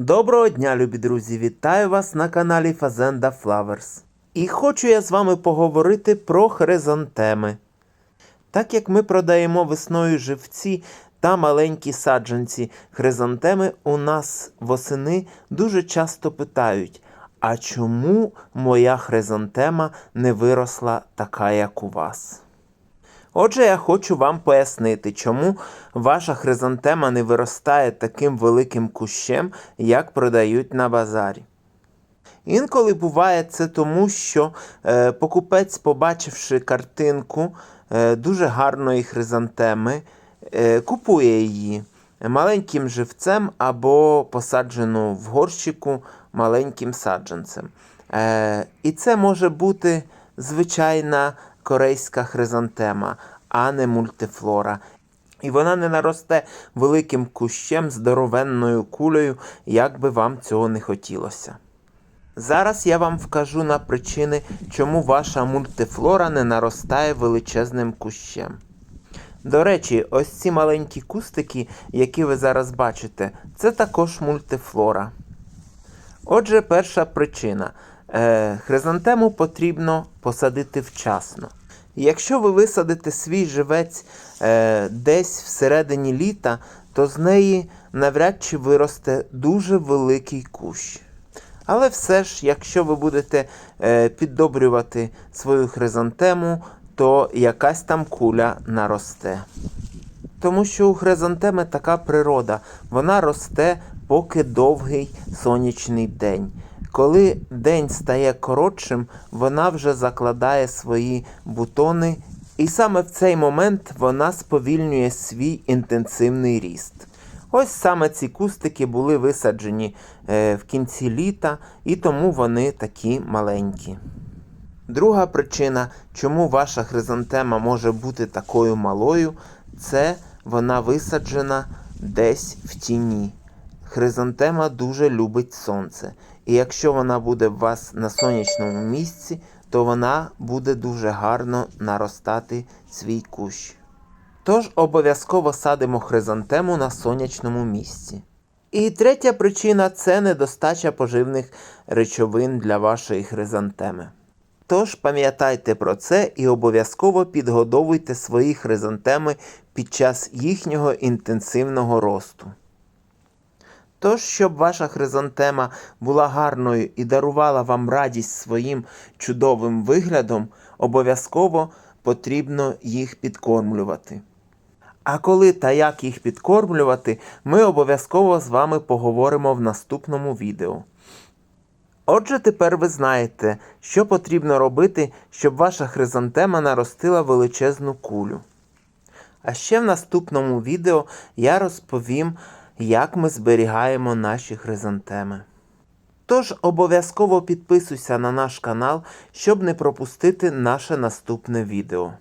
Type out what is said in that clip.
Доброго дня, любі друзі! Вітаю вас на каналі Fazenda Flowers. І хочу я з вами поговорити про хризантеми. Так як ми продаємо весною живці та маленькі саджанці хризантеми, у нас восени дуже часто питають: а чому моя хризантема не виросла така, як у вас? Отже, я хочу вам пояснити, чому ваша хризантема не виростає таким великим кущем, як продають на базарі. Інколи буває це тому, що е, покупець, побачивши картинку е, дуже гарної хризантеми, е, купує її маленьким живцем або посаджену в горщику маленьким саджанцем. Е, і це може бути звичайна корейська хризантема, а не мультифлора. І вона не наросте великим кущем здоровенною кулею, як би вам цього не хотілося. Зараз я вам вкажу на причини, чому ваша мультифлора не наростає величезним кущем. До речі, ось ці маленькі кустики, які ви зараз бачите, це також мультифлора. Отже, перша причина. Е, хризантему потрібно посадити вчасно. Якщо ви висадите свій живець е, десь всередині літа, то з неї навряд чи виросте дуже великий кущ. Але все ж, якщо ви будете е, піддобрювати свою хризантему, то якась там куля наросте. Тому що у хризантеми така природа, вона росте, поки довгий сонячний день. Коли день стає коротшим, вона вже закладає свої бутони, і саме в цей момент вона сповільнює свій інтенсивний ріст. Ось саме ці кустики були висаджені е, в кінці літа, і тому вони такі маленькі. Друга причина, чому ваша хризантема може бути такою малою, це вона висаджена десь в тіні. Хризантема дуже любить сонце. І якщо вона буде у вас на сонячному місці, то вона буде дуже гарно наростати свій кущ. Тож обов'язково садимо хризантему на сонячному місці. І третя причина це недостача поживних речовин для вашої хризантеми. Тож пам'ятайте про це і обов'язково підгодовуйте свої хризантеми під час їхнього інтенсивного росту. Тож, щоб ваша хризантема була гарною і дарувала вам радість своїм чудовим виглядом, обов'язково потрібно їх підкормлювати. А коли та як їх підкормлювати, ми обов'язково з вами поговоримо в наступному відео. Отже, тепер ви знаєте, що потрібно робити, щоб ваша хризантема наростила величезну кулю. А ще в наступному відео я розповім, як ми зберігаємо наші хризантеми. Тож обов'язково підписуйся на наш канал, щоб не пропустити наше наступне відео.